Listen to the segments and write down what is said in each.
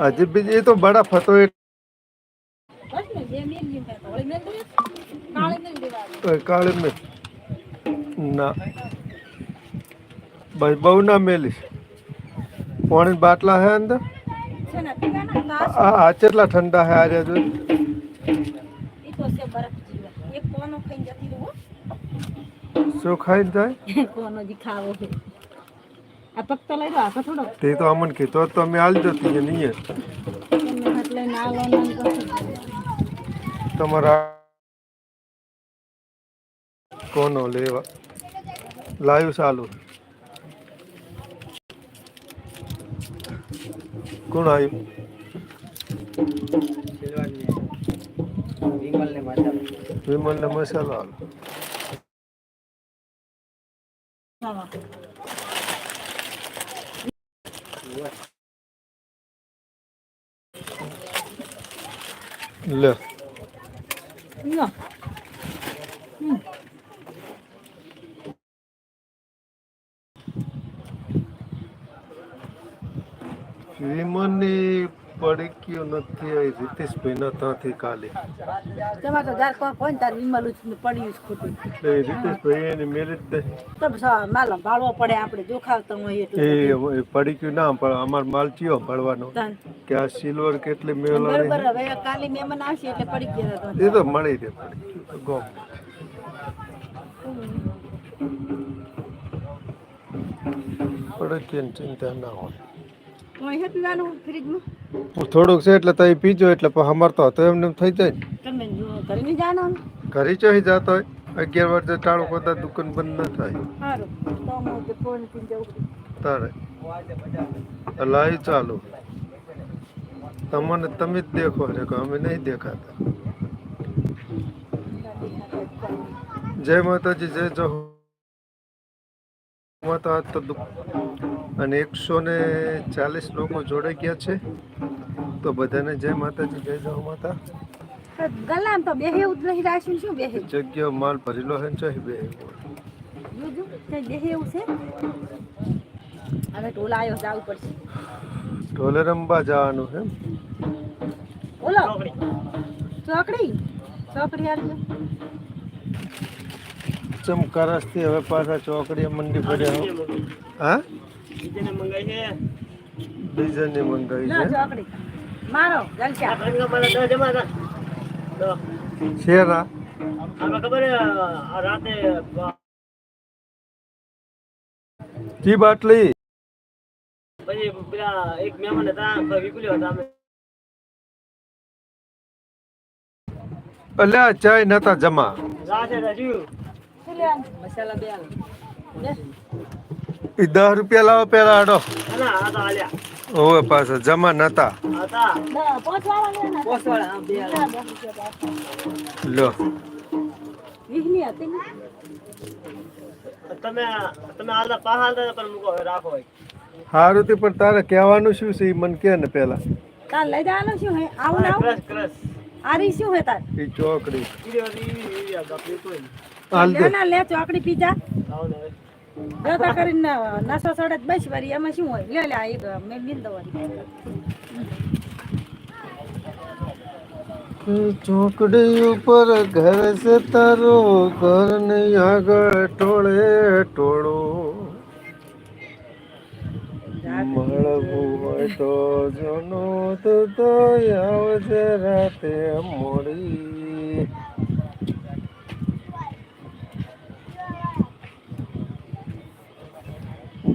હજી બીજી એ તો બરફ હતો એ બસ ને જે મેં લીધું તો વળી મેં લીધું. કાળી નહીં દેવાનું. એ કાળી મેં ના ભાઈ બહુ ના મેલીશ પાણી બાટલા હે અંદર છે ને પીવાના તાસ આ આ કેટલા ઠંડા હે આર્યા જો ઈ તો છે બરફ જેવા. એક કોનો ખાઈને જતી રહું હો. શું ખાઈને જાય કોનો જી ખાવો છે આ પગ લઈ લો આ થોડો. તે તો અમન કીધો તો અમે હાલ જતી કે નહીં ને. તમારા કોનો લેવા? લાયું ચાલુ કોણ આવ્યું? વિમલ ને મસાલો હા. લે લો. પડકીઓ નથી આવી રીતેશભાઈ ના ત્યાંથી કાલે. તમારે તો જાર કોઈ કોઈ ને તાર વિમલું પડ્યું છે ખોટું. એટલે રીતેશભાઈ એને મેરેજ દે તો માલ ભાળવો પડે આપણે જોખાવતો હોય એટલું એ પડક્યું ના પણ અમાર માલ ચિયો ભાળવાનો? કે આ સિલ્વર કેટલી બરોબર બરાબર હવે કાલે મેમન આવશે એટલે પડી ગયા એ તો મળી રહે પડી ગોમ. પડક્યાની ચિંતા ના હોય. થોડુંક છે એટલે તમે પીજો એટલે પછી અમાર તો હતો એમને એમ થઈ જાય. તમે ઘરે જાણો ઘરે ચોહી જતો હોય? અગિયાર વર્ષે ટાળું કરતા દુકાન બંધ ન થાય. તારે. લાઈ ચાલુ. તમને તમે જ દેખો છે કે અમે નહીં દેખાતા. જય માતાજી જય જહો. માતા તો અને એકસો ને ચાલીસ લોકો જોડાઈ ગયા છે. તો બધાને જય માતાજી જય જહો માતા. ગલામ તો બેહે જ નહીં રાખ્યું શું બેહે? જગ્યા માલ ભરેલો હે છે બે બેહે. એવું છે? હવે ટોલા આવ્યો જવું પડશે. ઢોલે રમવા જવાનું હે ઓલો ચોકડી? ચોકડી આવજો ચમકારસથી હવે પાછા ચોકડીએ મંડી પડ્યા હો. બીજાને મંગાવી ના છે. ચોકડી. મારો જલસા શેરા જી બાટલી અલ્યા ચાય નતા જમા શું લેવાનું મસાલા બે આલો લે ઈ દસ રૂપિયા લાવો પેલા આડો ઓવે પાછા જમા. નતા ના પોચવાળા લેવાના? ના, દસ રૂપિયા લાવો લો વીસની હતી. ને તમે તમે હાલતા પા મૂકો રાખો ભાઈ સારું તે પણ તારે કહેવાનું શું છે? મને કે ને પેલા. તાર લઈ જવાનું શું હે? આવું આવું ક્રશ ક્રશ. આરી શું હે તાર? ઈ ચોકડી. હાલ દે. ના લે ચોકડી પીજા. આવો ને જોતા કરીને નસો સડે બસ વારી. એમાં શું હોય? લે લે, આ મેં બિન દવાની ચોકડી ઉપર ઘર છે તારો, ઘર નહીં આગળ ટોળે ટોળો. મળવું હોય તો જોનો તો આવજે રાતે મોડી.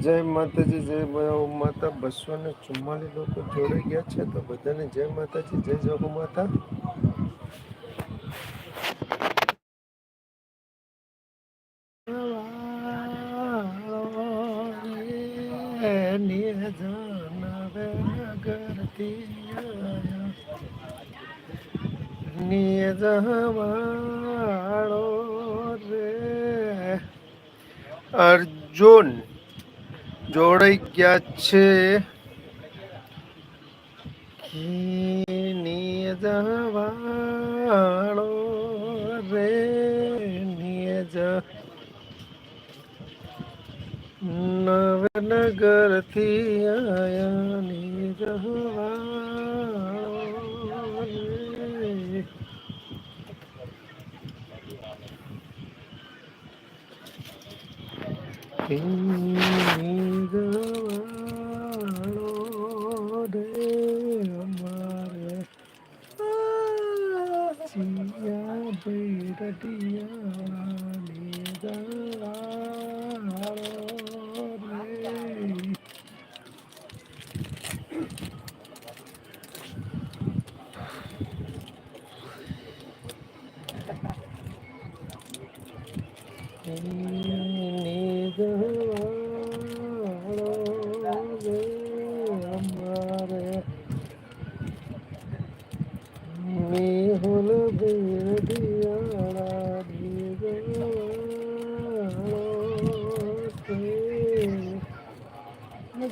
જય માતાજી જય માતા. બસો ને ચુમ્માલીસ લોકો જોડાઈ ગયા છે તો બધાને જય માતાજી જય જગો માતા. નિયજવાળો રે. અર્જુન. જોડાઈ ગયા છે. નિયજવાળો રે નવનગરથી આયા નિયજવાળો વાળો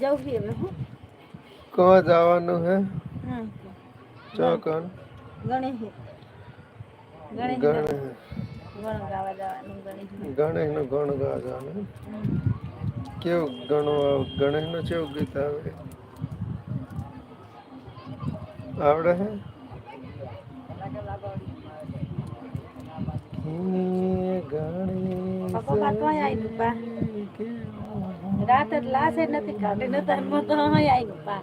જવું છે હવે હું. જવાનું હે? હમ. ચોકન. ગણેશ ગણેશ. ગણ ગાવા જવાનું ગણેશ ગણેશનું ગણ ગા જવાનું કેવું ગણવા ગણેશનું કેવું ગીત આવે? આવડે હે? પા રાત જ લાશે નથી કાઢી નતા એમાં તો અહીં આવ્યું પા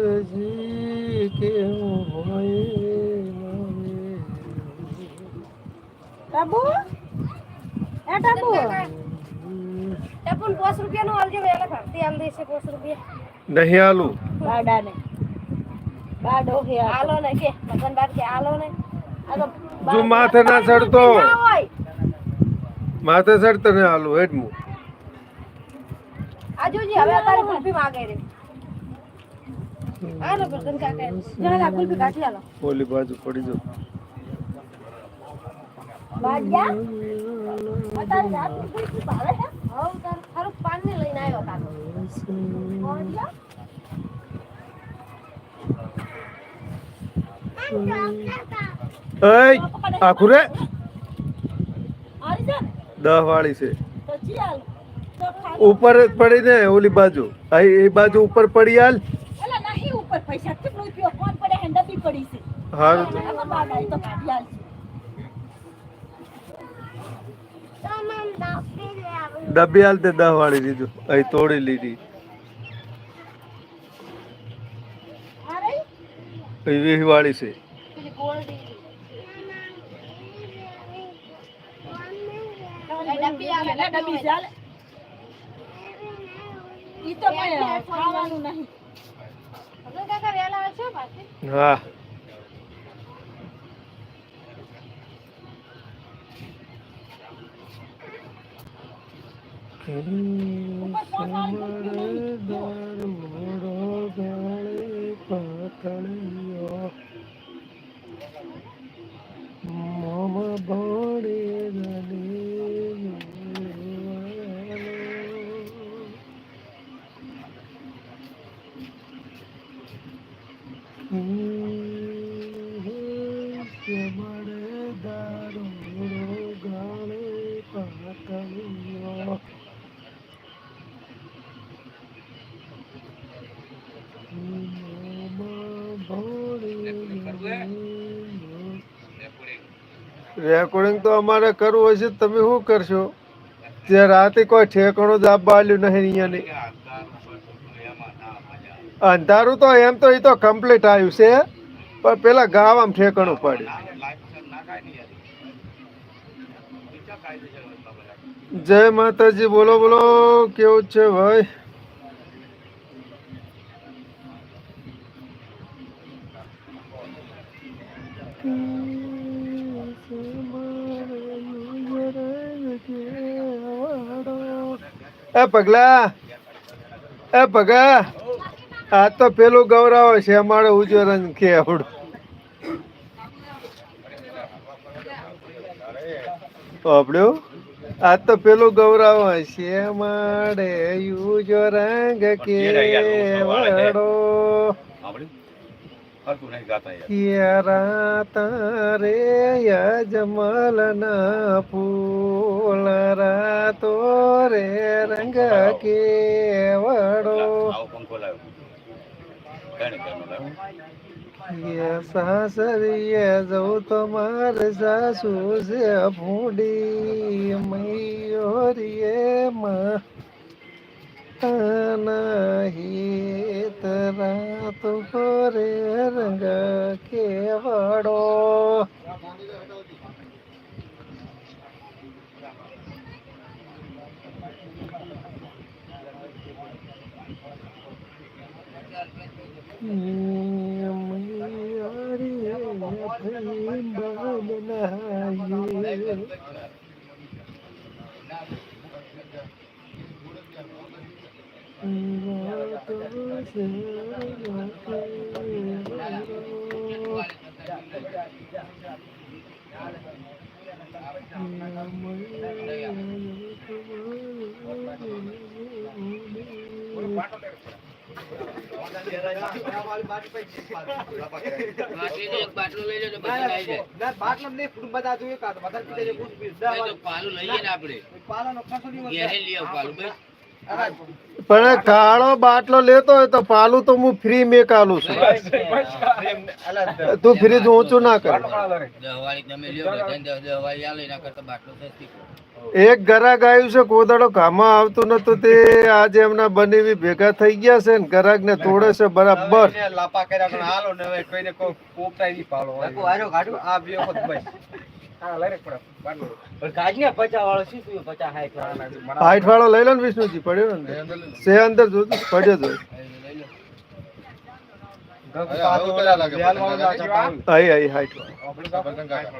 ગણેશજી કેવું હોય ટાબુ એ ટાબુ ટપુન પાંચ રૂપિયાનું આલજે વેલા ખર્ચી આલ દેશે પાંચ રૂપિયા. નહીં આલું. બાડાને. બાડો હે આલો ને કે મગન બાદ કે આલો ને. તો જો માથે ના ચડતો. માથે ચડતો ને આલું હેઠમું આ જોજી હવે તારી કુલ્ફી માંગે રે. આલો ગગન કાકા. જરા કુલ્ફી કાઢી આલો. ઓલી બાજુ પડી જો. કુલ્ફી ભાવે હે તાર તારું પાન ને લઈને આવ્યો કાકો. આખું રે. દહ વાળી છે. ઉપર પડી ને ઓલી બાજુ. એ બાજુ ઉપર પડી હાલ. એલા નહીં ઉપર પૈસા કેટલો ઉપયોગ કોણ પડે હે ડબ્બી હાલ તે દહ વાળી લીધું. અહીં તોડી લીધી. વીસ વાળી છે પેલી ગોલ્ડી ડબ્બી આવે ડબ્બી ચાલે? ઈ તો પણ ખાવાનું નહીં. કાકા વેલા આવશે પાછી. હા. મમ રેકોર્ડિંગ તો અમારે કરવું હોય છે, તમે શું કરશો? તે રાતે કોઈ ઠેકાણું જ આપવા આલ્યું નહીં અહીંયાની અંધારું તો એમ તો એ તો કમ્પ્લીટ આવ્યું છે, પણ પેલા ગાવામાં ઠેકાણું પડ્યું જય માતાજી, બોલો બોલો, કેવું છે ભાઈ? એ પગલા. એ પગા. આ તો પેલું ગૌરવ છે અમારે ઉજ્જવ રંગ કે આવડું. આપડ્યું આ તો પેલું ગૌરવ છે માડે યુજો રંગ કે વડો તારે યજમલ ના ફૂલ રાતો રે રંગ કેવડો. સાસરીએ જવું તો મારે સાસુ છે ફૂડી મૈયોરીએ માં હિત રાત રે રંગ કેવડો બાટલીનો એક બાટલો લઈ લેજો પછી નાઈ જાય. નહીં તો પાલું લઈએ ને લઈ આવ પાલું. પણ કાળો બાટલો લેતો હોય તો પાલું તો હું ફ્રી મેં કાલું છું. તું ફ્રી ઊંચું ના કર. એક ગરાક આવ્યું છે કોદાડો કામમાં આવતું નતું તે. આજે એમના બનેવી ભેગા થઈ ગયા છે ને ગરાગ ને તોડે છે બરાબર. હાઈટ વાળો લઈ લો ને વિષ્ણુજી પડ્યો ને? સે અંદર જોતું પડ્યો જો. આઈ આઈ હાઈટ વાળો.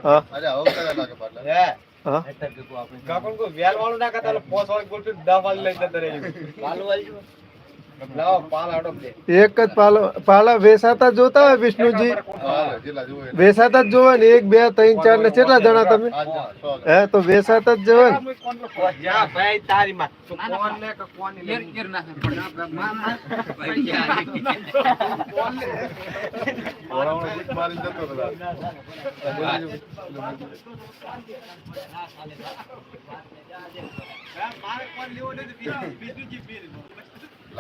હા. હા? એક જ પાલો પાલા વેસાતા જોતા હોય વિષ્ણુજી? વેસાતા જ જોવે ને એક, બે, ત્રણ, ચાર ને કેટલા જણા તમે? હે, તો વેસાતા જ જોવે ને.